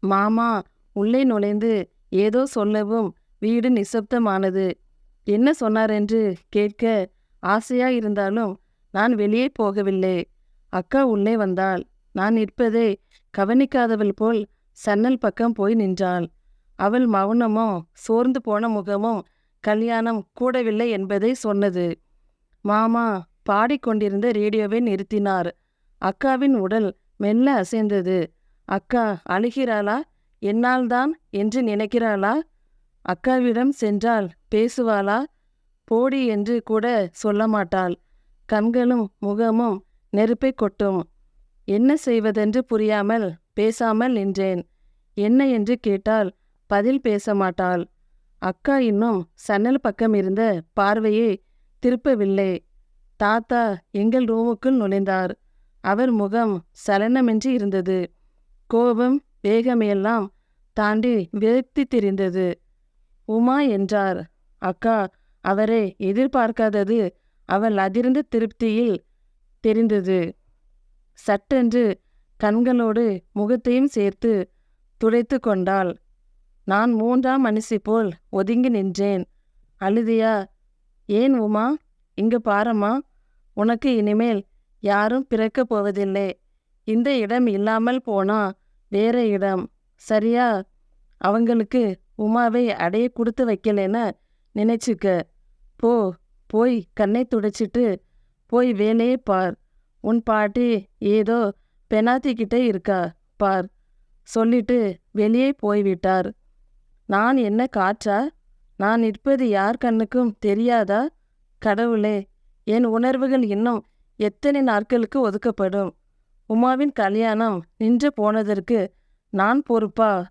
மாமா உள்ளே நுழைந்து ஏதோ சொல்லவும் வீடு நிசப்தமானது. என்ன சொன்னாரென்று கேட்க ஆசையாயிருந்தாலும் நான் வெளியே போகவில்லை. அக்கா உள்ளே வந்தாள். நான் நிற்பதை கவனிக்காதவள் போல் சன்னல் பக்கம் போய் நின்றாள். அவள் மௌனமும் சோர்ந்து போன முகமும் கல்யாணம் கூடவில்லை என்பதை சொன்னது. மாமா பாடிக்கொண்டிருந்த ரேடியோவை நிறுத்தினார். அக்காவின் உடல் மெல்ல அசைந்தது. அக்கா அழுகிறாளா? என்னால்தான் என்று நினைக்கிறாளா? அக்காவிடம் சென்றால் பேசுவாளா? போடி என்று கூட சொல்ல மாட்டாள் கண்களும் முகமும் நெருப்பை கொட்டும். என்ன செய்வதென்று புரியாமல் பேசாமல் நின்றேன். என்ன என்று கேட்டால் பதில் பேச மாட்டாள் அக்கா இன்னும் சன்னல் பக்கம் இருந்த பார்வையை திருப்பவில்லை. தாத்தா எங்கள் ரூமுக்குள் நுழைந்தார். அவர் முகம் சலனமின்றி இருந்தது. கோபம் வேகமையெல்லாம் தாண்டி விரக்தி தெரிந்தது. உமா என்றார். அக்கா அவரை எதிர்பார்க்காதது அவள் அதிர்ந்த திருப்தியில் தெரிந்தது. சட்டென்று கண்களோடு முகத்தையும் சேர்த்து துடைத்து கொண்டாள். நான் மூன்றாம் மனுஷி போல் ஒதுங்கி நின்றேன். அழுதியா ஏன் உமா? இங்க பாரம்மா. உனக்கு இனிமேல் யாரும் பிறக்கப் போவதில்லை. இந்த இடம் இல்லாமல் போனா வேற இடம். சரியா? அவங்களுக்கு உமாவை அடைய கொடுத்து வைக்கலன்னு நினைச்சுக்க. போ போய் கண்ணை துடைச்சிட்டு போய் வேலையை பார். உன் பாட்டி ஏதோ பெனாத்திக்கிட்டே இருக்கா? பார். சொல்லிட்டு வெளியே போய்விட்டார். நான் என்ன காற்றா? நான் நிற்பது யார் கண்ணுக்கும் தெரியாதா? கடவுளே என் உணர்வுகள் இன்னும் எத்தனை நாட்களுக்கு ஒதுக்கப்படும்? உமாவின் கல்யாணம் நின்று போனதற்கு நான் பொறுப்பா?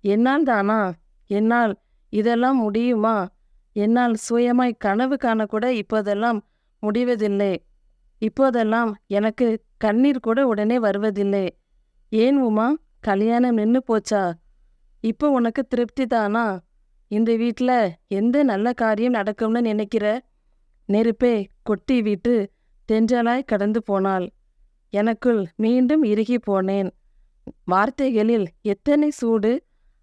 என்னால் தானா? என்னால் இதெல்லாம் முடியுமா? என்னால் சுயமாய் கனவு காணக்கூட இப்போதெல்லாம் முடிவதில்லை. இப்போதெல்லாம் எனக்கு கண்ணீர் கூட உடனே வருவதில்லை. ஏன் உமா? கல்யாணம் நின்று போச்சா? இப்போ உனக்கு திருப்தி தானா? இந்த வீட்டில் எந்த நல்ல காரியம் நடக்கும்னு நினைக்கிற? நெருப்பே கொட்டி வீட்டு தென்றலாய் கடந்து போனாள். எனக்குள் மீண்டும் இறுகி போனேன். வார்த்தைகளில் எத்தனை சூடு?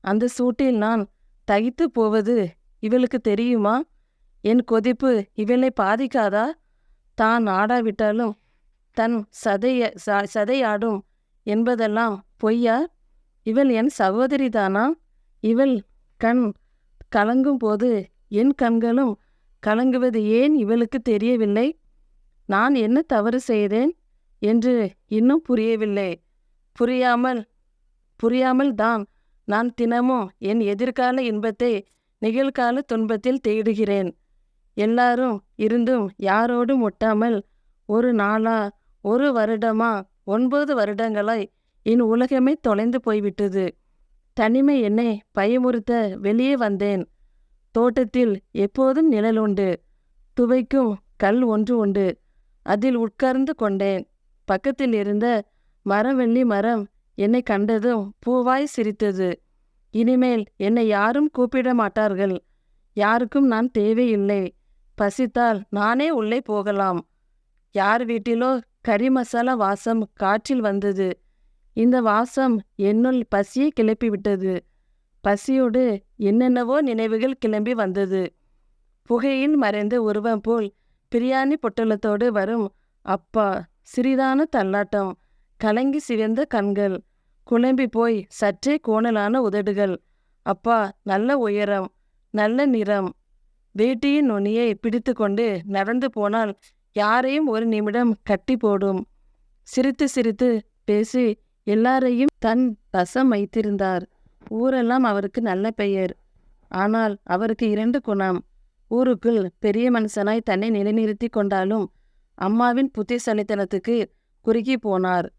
அந்த சூட்டில் நான் தகித்து போவது இவளுக்கு தெரியுமா? என் கொதிப்பு இவளை பாதிக்காதா? தான் ஆடாவிட்டாலும் தன் சதைய சதையாடும் என்பதெல்லாம் பொய்யா? இவள் என் சகோதரிதானா இவள் கண் கலங்கும் போது என் கண்களும் கலங்குவது ஏன் இவளுக்கு தெரியவில்லை? நான் என்ன தவறு செய்தேன்? என்று இன்னும் புரியவில்லை. புரியாமல் புரியாமல் தான் நான் தினமும் என் எதிர்கால இன்பத்தை நிகழ்கால துன்பத்தில் தேடுகிறேன். எல்லாரும் இருந்தும் யாரோடும் ஒட்டாமல் ஒரு நாளா ஒரு வருடமா ஒன்பது வருடங்களாய் என் உலகமே தொலைந்து போய்விட்டது. தனிமை என்னை பயமுறுத்த வெளியே வந்தேன். தோட்டத்தில் எப்போதும் நிழல் உண்டு. துவைக்கும் கல் ஒன்று உண்டு. அதில் உட்கார்ந்து கொண்டேன். பக்கத்தில் இருந்த மரவெள்ளி மரம் என்னை கண்டதும் பூவாய் சிரித்தது. இனிமேல் என்னை யாரும் கூப்பிட மாட்டார்கள். யாருக்கும் நான் தேவையில்லை. பசித்தால் நானே உள்ளே போகலாம். யார் வீட்டிலோ கறி மசாலா வாசம் காற்றில் வந்தது. இந்த வாசம் என்னுள் பசியை கிளப்பிவிட்டது. பசியோடு என்னென்னவோ நினைவுகள் கிளம்பி வந்தது. புகையில் மறைந்த உருவம் போல் பிரியாணி பொட்டலத்தோடு வரும் அப்பா சிறிதான தள்ளாட்டம். கலங்கி சிவந்த கண்கள். குழம்பி போய் சற்றே கோணலான உதடுகள். அப்பா நல்ல உயரம் நல்ல நிறம். வேட்டியின் நுனியை பிடித்துக்கொண்டு நடந்து போனால் யாரையும் ஒரு நிமிடம் கட்டி போடும். சிரித்து சிரித்து பேசி எல்லாரையும் தன் வசம் வைத்திருந்தார். ஊரெல்லாம் அவருக்கு நல்ல பெயர். ஆனால் அவருக்கு இரண்டு குணம். ஊருக்குள் பெரிய மனுஷனாய் தன்னை நிலைநிறுத்தி கொண்டாலும் அம்மாவின் புத்திசலித்தனத்துக்கு குறுகி போனார்.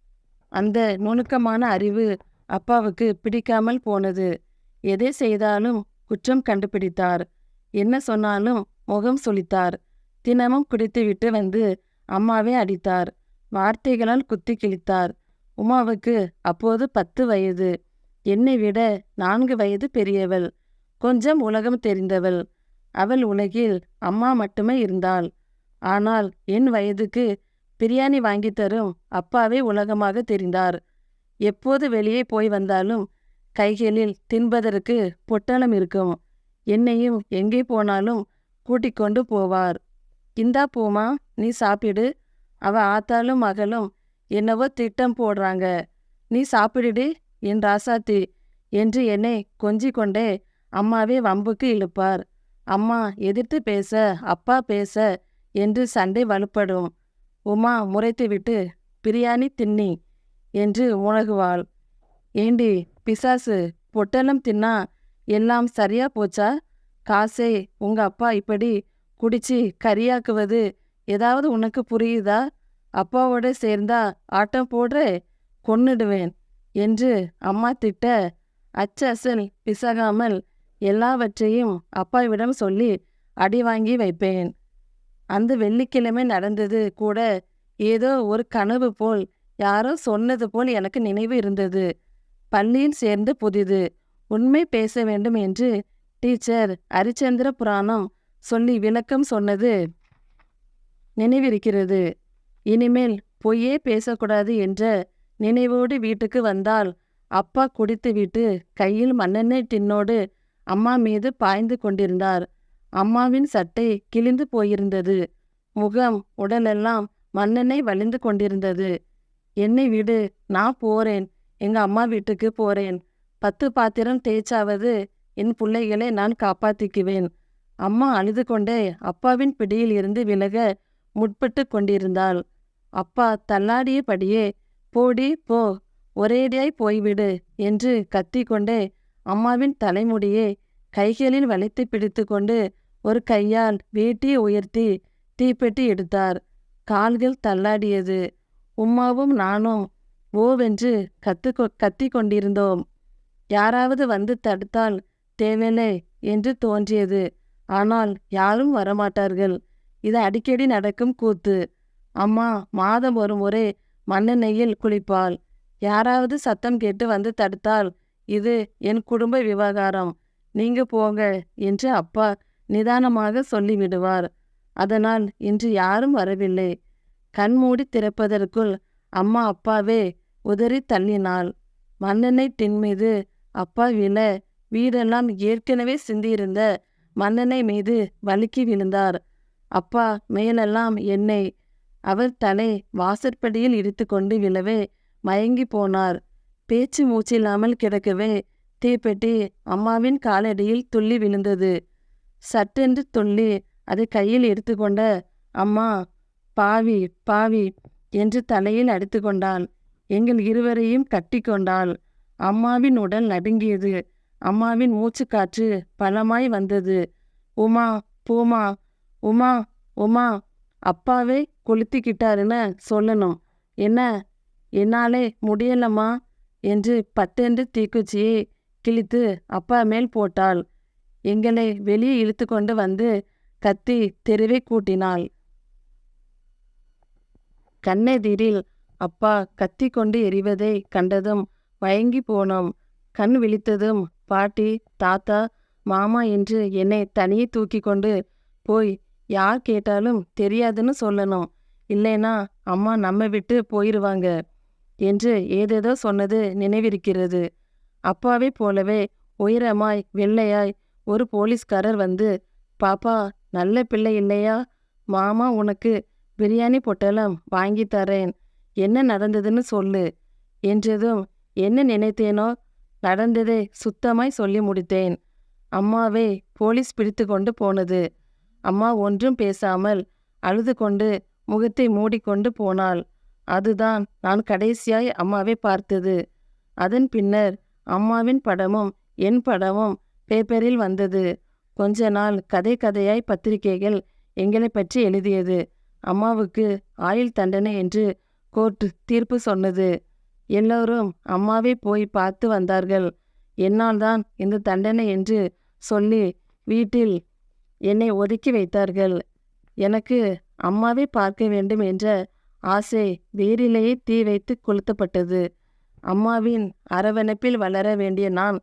அந்த நுணுக்கமான அறிவு அப்பாவுக்கு பிடிக்காமல் போனது. எதை செய்தாலும் குற்றம் கண்டுபிடித்தார். என்ன சொன்னாலும் முகம் சுளித்தார். தினமும் குடித்துவிட்டு வந்து அம்மாவை அடித்தார். வார்த்தைகளால் குத்தி கிழித்தார். உமாவுக்கு அப்போது பத்து வயது. என்னை விட நான்கு வயது பெரியவள். கொஞ்சம் உலகம் தெரிந்தவள். அவள் உலகில் அம்மா மட்டுமே இருந்தாள். ஆனால் என் வயதுக்கு பிரியாணி வாங்கித்தரும் அப்பாவே உலகமாக தெரிந்தார். எப்போது வெளியே போய் வந்தாலும் கைகளில் தின்பதற்கு பொட்டலம் இருக்கும். என்னையும் எங்கே போனாலும் கூட்டிக் கொண்டு போவார். இந்தா போமா நீ சாப்பிடு. அவ ஆத்தாலும் மகளும் என்னவோ திட்டம் போடுறாங்க. நீ சாப்பிடுடி என் ராசாத்தி என்று என்னை கொஞ்சி கொண்டே அம்மாவே வம்புக்கு இழுப்பார். அம்மா எதிர்த்து பேச அப்பா பேச என்று சண்டை வலுப்படும். உமா முறைத்துவிட்டு பிரியாணி தின்னி என்று உணகுவாள் ஏண்டி பிசாசு பொட்டலம் தின்னா எல்லாம் சரியா போச்சா? காசே உங்க அப்பா இப்படி குடிச்சு கரியாக்குவது ஏதாவது உனக்கு புரியுதா? அப்பாவோட சேர்ந்தா ஆட்டம் போடுற கொன்னுடுவேன் என்று அம்மா திட்ட. அச்சசல் பிசகாமல் எல்லாவற்றையும் அப்பாவிடம் சொல்லி அடி வாங்கி வைப்பேன். அந்த வெள்ளிக்கிழமை நடந்தது கூட ஏதோ ஒரு கனவு போல் யாரோ சொன்னது போல் எனக்கு நினைவு இருந்தது. பள்ளியில் சேர்ந்து புதிது உண்மை பேச வேண்டும் என்று டீச்சர் ஹரிச்சந்திர புராணம் சொல்லி விளக்கம் சொன்னது நினைவிருக்கிறது. இனிமேல் பொய்யே பேசக்கூடாது என்ற நினைவோடு வீட்டுக்கு வந்தால் அப்பா குடித்துவிட்டு கையில் மண்ணெண்ணெய் டின்னோடு அம்மா மீது பாய்ந்து கொண்டிருந்தார். அம்மாவின் சட்டை கிழிந்து போயிருந்தது. முகம் உடலெல்லாம் மண்ணெண்ணெய் வழிந்து கொண்டிருந்தது. என்னை விடு நான் போறேன். எங்க அம்மா வீட்டுக்கு போறேன். பத்து பாத்திரம் தேய்ச்சாவது என் பிள்ளைகளை நான் காப்பாத்திக்குவேன். அம்மா அழுது கொண்டே அப்பாவின் பிடியில் இருந்து விலக முற்பட்டு கொண்டிருந்தாள். அப்பா தள்ளாடியபடியே போடி போ. ஒரேடியாய் போய்விடு என்று கத்திக்கொண்டே அம்மாவின் தலைமுடியை கைகளில் வளைத்து பிடித்து கொண்டு ஒரு கையால் வேட்டியை உயர்த்தி தீப்பெட்டி எடுத்தார். கால்கள் தள்ளாடியது. உம்மாவும் நானும் ஓவென்று கத்து கத்தி கொண்டிருந்தோம். யாராவது வந்து தடுத்தால் தேவலே என்று தோன்றியது. ஆனால் யாரும் வரமாட்டார்கள். இது அடிக்கடி நடக்கும் கூத்து. அம்மா மாதம் ஒரு முறை மண்ணெண்ணெயில் குளிப்பாள். யாராவது சத்தம் கேட்டு வந்து தடுத்தால் இது என் குடும்ப விவகாரம். நீங்க போங்க என்று அப்பா நிதானமாக சொல்லிவிடுவார். அதனால் இன்று யாரும் வரவில்லை. கண்மூடி திறப்பதற்குள் அம்மா அப்பாவே உதறி தள்ளினாள். மண்ணெண்ணெய் டின் மீது அப்பா விழ வீடெல்லாம் ஏற்கனவே சிந்தியிருந்த மண்ணெண்ணெய் மீது வழுக்கி விழுந்தார். அப்பா மேலெல்லாம் எண்ணெய் அவர் தலை வாசற்படியில் இடித்துக்கொண்டு விழவே மயங்கி போனார். பேச்சு மூச்சில்லாமல் கிடக்கவே தீப்பெட்டி அம்மாவின் காலடியில் துள்ளி விழுந்தது. சட்டென்று துள்ளி அதை கையில் எடுத்துக்கொண்ட அம்மா பாவி பாவி என்று தலையில் அடித்து கொண்டாள் எங்கள் இருவரையும் கட்டி கொண்டாள். அம்மாவின் உடல் நடுங்கியது. அம்மாவின் மூச்சுக்காற்று பலமாய் வந்தது. உமா பூமா உமா உமா அப்பாவே கொளுத்திக்கிட்டாருன்னு சொல்லணும். என்ன என்னாலே முடியலம்மா? என்று பட்டென்று தீக்குச்சியை கிழித்து அப்பா மேல் போட்டாள். எங்களை வெளியே இழுத்து கொண்டு வந்து கத்தி தெருவை கூட்டினாள். கண்ணெதிரில் அப்பா கத்தி கொண்டு எரிவதை கண்டதும் மயங்கி போனோம். கண் விழித்ததும் பாட்டி தாத்தா மாமா என்று என்னை தனியே தூக்கி கொண்டு போய் யார் கேட்டாலும் தெரியாதுன்னு சொல்லணும். இல்லைனா அம்மா நம்ம விட்டு போயிடுவாங்க என்று ஏதேதோ சொன்னது நினைவிருக்கிறது. அப்பாவை போலவே உயரமாய் வெள்ளையாய் ஒரு போலீஸ்காரர் வந்து பாப்பா நல்ல பிள்ளை இல்லையா? மாமா உனக்கு பிரியாணி பொட்டலம் வாங்கி தரேன். என்ன நடந்ததுன்னு சொல்லு என்றதும் என்ன நினைத்தேனோ? நடந்ததை சுத்தமாய் சொல்லி முடித்தேன். அம்மாவே போலீஸ் பிடித்து கொண்டு போனது. அம்மா ஒன்றும் பேசாமல் அழுது கொண்டு முகத்தை மூடிக்கொண்டு போனாள். அதுதான் நான் கடைசியாய் அம்மாவை பார்த்தது. அதன் பின்னர் அம்மாவின் படமும் என் படமும் பேப்பரில் வந்தது. கொஞ்ச நாள் கதை கதையாய் பத்திரிகைகள் எங்களை பற்றி எழுதியது. அம்மாவுக்கு ஆயுள் தண்டனை என்று கோர்ட் தீர்ப்பு சொன்னது. எல்லோரும் அம்மாவே போய் பார்த்து வந்தார்கள். என்னால் தான் இந்த தண்டனை என்று சொல்லி வீட்டில் என்னை ஒதுக்கி வைத்தார்கள். எனக்கு அம்மாவை பார்க்க வேண்டும் என்ற ஆசை வேரிலேயே தீ வைத்து கொளுத்தப்பட்டது. அம்மாவின் அரவணைப்பில் வளர வேண்டிய நான்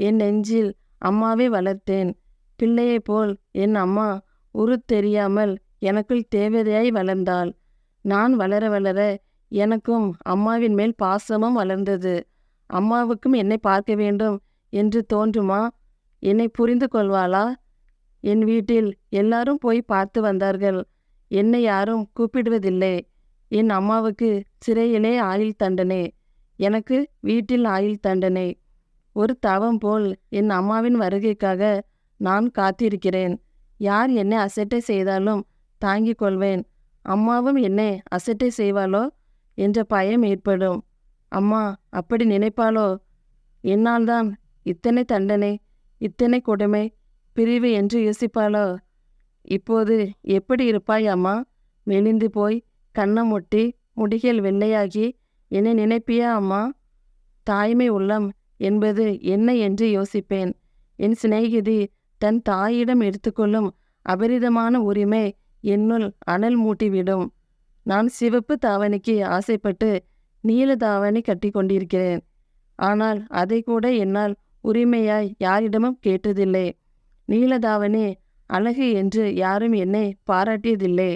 என் நெஞ்சில் அம்மாவை வளர்த்தேன். பிள்ளையைப் போல் என் அம்மா உரு தெரியாமல் எனக்குள் தேவதையாய் வளர்ந்தாள். நான் வளர வளர எனக்கும் அம்மாவின் மேல் பாசமும் வளர்ந்தது. அம்மாவுக்கும் என்னை பார்க்க வேண்டும் என்று தோன்றுமா? என்னை புரிந்து கொள்வாளா? என் வீட்டில் எல்லாரும் போய் பார்த்து வந்தார்கள். என்னை யாரும் கூப்பிடுவதில்லை. என் அம்மாவுக்கு சிறையிலே ஆயுள் தண்டனை. எனக்கு வீட்டில் ஆயுள் தண்டனை. ஒரு தவம் போல் என் அம்மாவின் வருகைக்காக நான் காத்திருக்கிறேன். யார் என்னை அசட்டை செய்தாலும் தாங்கிக் கொள்வேன். அம்மாவும் என்னை அசட்டை செய்வாளோ? என்ற பயம் ஏற்படும். அம்மா அப்படி நினைப்பாளோ? என்னால்தான் இத்தனை தண்டனை இத்தனை கொடுமை பிரிவு என்று யோசிப்பாளோ? இப்போது எப்படி இருப்பாய் அம்மா? மெலிந்து போய் கன்னம் ஒட்டி முடிகள் வெள்ளையாகி என்னை நினைப்பியா அம்மா? தாய்மை உள்ளம் என்பது என்ன என்று யோசிப்பேன். என் சிநேகிதி தன் தாயிடம் எடுத்துக்கொள்ளும் அபரிதமான உரிமை என்னுள் அனல் மூட்டிவிடும். நான் சிவப்பு தாவணிக்கு ஆசைப்பட்டு நீல தாவணி கட்டி கொண்டிருக்கிறேன். ஆனால் அதை கூட என்னால் உரிமையாய் யாரிடமும் கேட்டதில்லை. நீலதாவணி அழகு என்று யாரும் என்னை பாராட்டியதில்லை.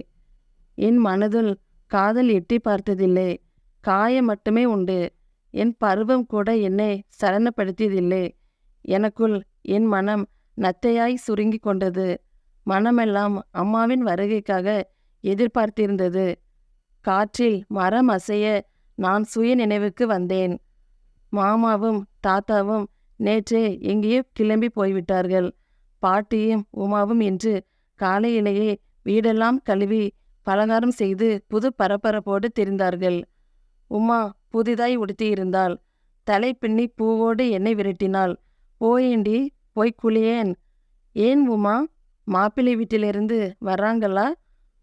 என் மனதுள் காதல் எட்டி பார்த்ததில்லை. காயம் மட்டுமே உண்டு. என் பருவம் கூட என்னை சலனப்படுத்தியதில்லை. எனக்குள் என் மனம் நத்தையாய் சுருங்கி கொண்டது. மனமெல்லாம் அம்மாவின் வருகைக்காக எதிர்பார்த்திருந்தது. காற்றில் மரம் அசைய நான் சுய நினைவுக்கு வந்தேன். மாமாவும் தாத்தாவும் நேற்றே எங்கேயோ கிளம்பி போய்விட்டார்கள். பாட்டியும் உமாவும் இன்று காலையிலேயே வீடெல்லாம் கழுவி பலகாரம் செய்து புது பரபரப்போடு தெரிந்தார்கள். உமா புதிதாய் உடுத்தியிருந்தாள். தலை பின்னி பூவோடு என்னை விரட்டினாள். போயேண்டி போய் குளியேன். ஏன் உமா? மாப்பிள்ளை வீட்டிலிருந்து வர்றாங்களா?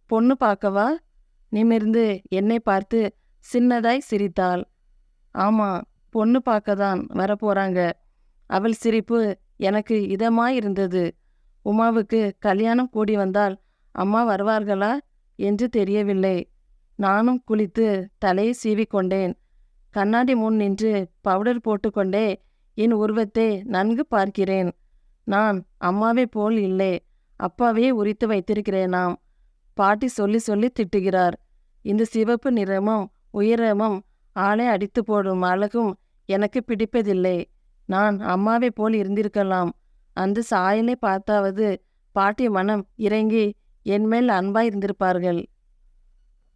பொண்ணு பார்க்கவா? நிமிர்ந்து என்னை பார்த்து சின்னதாய் சிரித்தாள். ஆமா பொண்ணு பார்க்க தான் வரப்போறாங்க. அவள் சிரிப்பு எனக்கு இதமாயிருந்தது. உமாவுக்கு கல்யாணம் கூடி வந்தால் அம்மா வருவார்களா? என்று தெரியவில்லை. நானும் குளித்து தலையை சீவிக்கொண்டேன். கண்ணாடி முன் நின்று பவுடர் போட்டுக்கொண்டே என் உருவத்தை நன்கு பார்க்கிறேன். நான் அம்மாவை போல் இல்லை. அப்பாவே உரித்து வைத்திருக்கிறேனாம். பாட்டி சொல்லி சொல்லி திட்டுகிறார். இந்த சிவப்பு நிறமும் உயரமும் ஆளை அடித்து போடும் அழகும் எனக்கு பிடிப்பதில்லை. நான் அம்மாவை போல் இருந்திருக்கலாம். அந்த சாயலை பார்த்தாவது பாட்டி மனம் இறங்கி என்மேல் அன்பாய் இருந்திருப்பார்கள்.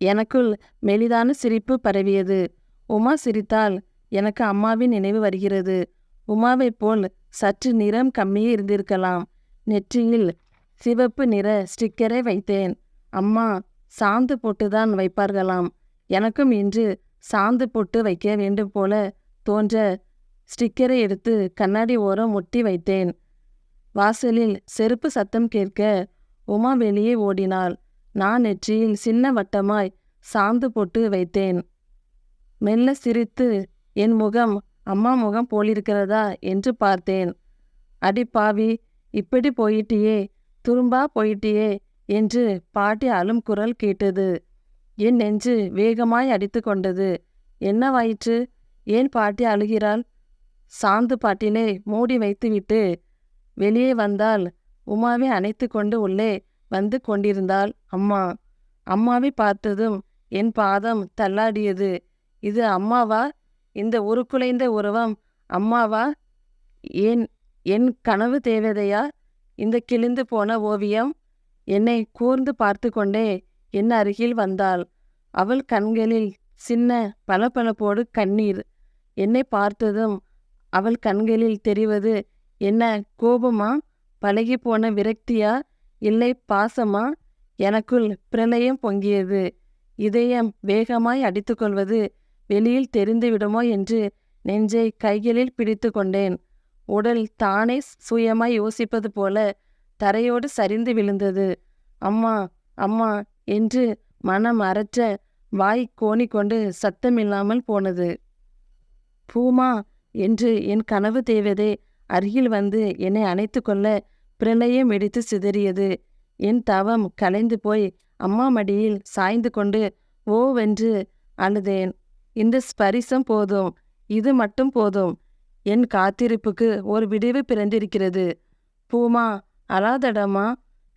எனக்குள் மெலிதான சிரிப்பு பரவியது. உமா சிரித்தால் எனக்கு அம்மாவின் நினைவு வருகிறது. உமாவைப் போல் சற்று நிறம் கம்மியே இருந்திருக்கலாம். நெற்றியில் சிவப்பு நிற ஸ்டிக்கரை வைத்தேன். அம்மா சாந்து போட்டுதான் வைப்பார்களாம். எனக்கும் இன்று சாந்து போட்டு வைக்க வேண்டும் போல தோன்ற ஸ்டிக்கரை எடுத்து கண்ணாடி ஓரம் ஒட்டி வைத்தேன். வாசலில் செருப்பு சத்தம் கேட்க உமா வெளியே ஓடினாள். நான் நெற்றியில் சின்ன வட்டமாய் சாந்து போட்டு வைத்தேன். மெல்ல சிரித்து என் முகம் அம்மா முகம் போலிருக்கிறதா? என்று பார்த்தேன். அடி பாவி இப்படி போயிட்டியே துரும்பா போயிட்டியே என்று பாட்டி அழும் குரல் கேட்டது. என் நெஞ்சு வேகமாய் அடித்து கொண்டது. என்னவாயிற்று ஏன் பாட்டி அழுகிறாள்? சாந்து பாட்டிலே மூடி வைத்துவிட்டு வெளியே வந்தால் உமாவை அணைத்து கொண்டு உள்ளே வந்து கொண்டிருந்தாள் அம்மா. அம்மாவை பார்த்ததும் என் பாதம் தள்ளாடியது. இது அம்மாவா? இந்த உருக்குலைந்த உருவம் அம்மாவா? ஏன் என் கனவு தேவதையா இந்த கிழிந்து போன ஓவியம் என்னை கூர்ந்து பார்த்து கொண்டே என் அருகில் வந்தாள். அவள் கண்களில் சின்ன பளபளப்போடு கண்ணீர். என்னை பார்த்ததும் அவள் கண்களில் தெரிவது என்ன கோபமா? பழகி போன விரக்தியா? இல்லை பாசமா? எனக்குள் பிரளயம் பொங்கியது. இதயம் வேகமாய் அடித்துக்கொள்வது வெளியில் தெரிந்துவிடுமோ என்று நெஞ்சை கைகளில் பிடித்து கொண்டேன். உடல் தானே சுயமாய் யோசிப்பது போல தரையோடு சரிந்து விழுந்தது. அம்மா அம்மா என்று மனம் அறற்ற வாய் கோணிக்கொண்டு சத்தமில்லாமல் போனது. பூமா என்று என் கனவு தேவதே அருகில் வந்து என்னை அணைத்து கொள்ள பிரளயம் வெடித்து சிதறியது. என் தவம் கலைந்து போய் அம்மா மடியில் சாய்ந்து கொண்டு ஓவென்று அழுதேன். இந்த ஸ்பரிசம் போதும் இது மட்டும் போதும். என் காத்திருப்புக்கு ஒரு விடிவு பிறந்திருக்கிறது. பூமா அழாதடமா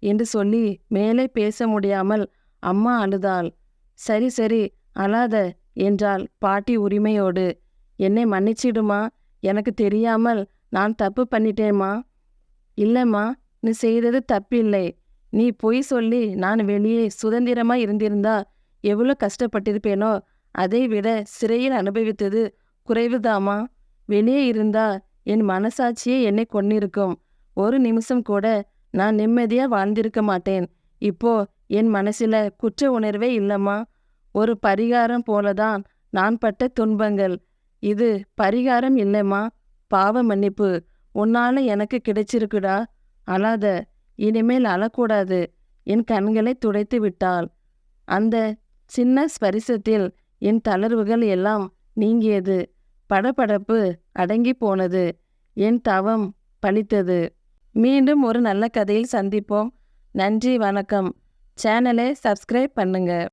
என்று சொல்லி மேலே பேச முடியாமல் அம்மா அழுதாள். சரி சரி அழாத என்றாள் பாட்டி உரிமையோடு. என்னை மன்னிச்சிடுமா? எனக்கு தெரியாமல் நான் தப்பு பண்ணிட்டேம்மா? இல்லைம்மா நீ செய்தது தப்பில்லை. நீ பொய் சொல்லி நான் வெளியே சுதந்திரமா இருந்திருந்தா எவ்வளோ கஷ்டப்பட்டிருப்பேனோ அதை விட சிறையில் அனுபவித்தது குறைவுதாமா? வெளியே இருந்தா என் மனசாட்சியே என்னை கொன்னிருக்கும். ஒரு நிமிஷம் கூட நான் நிம்மதியா வாழ்ந்திருக்க மாட்டேன். இப்போ என் மனசுல குற்ற உணர்வே இல்லைம்மா. ஒரு பரிகாரம் போலதான் நான் பட்ட துன்பங்கள். இது பரிகாரம் இல்லைம்மா. பாவ மன்னிப்பு. உன்னால எனக்கு கிடைச்சிருக்குடா. அழாத. இனிமேல் அழக்கூடாது. என் கண்களை துடைத்து விட்டாள். அந்த சின்ன ஸ்பரிசத்தில் என் தளர்வுகள் எல்லாம் நீங்கியது. படபடப்பு அடங்கி போனது. என் தவம் பழித்தது. மீண்டும் ஒரு நல்ல கதையில் சந்திப்போம். நன்றி வணக்கம். சேனலை சப்ஸ்கிரைப் பண்ணுங்க.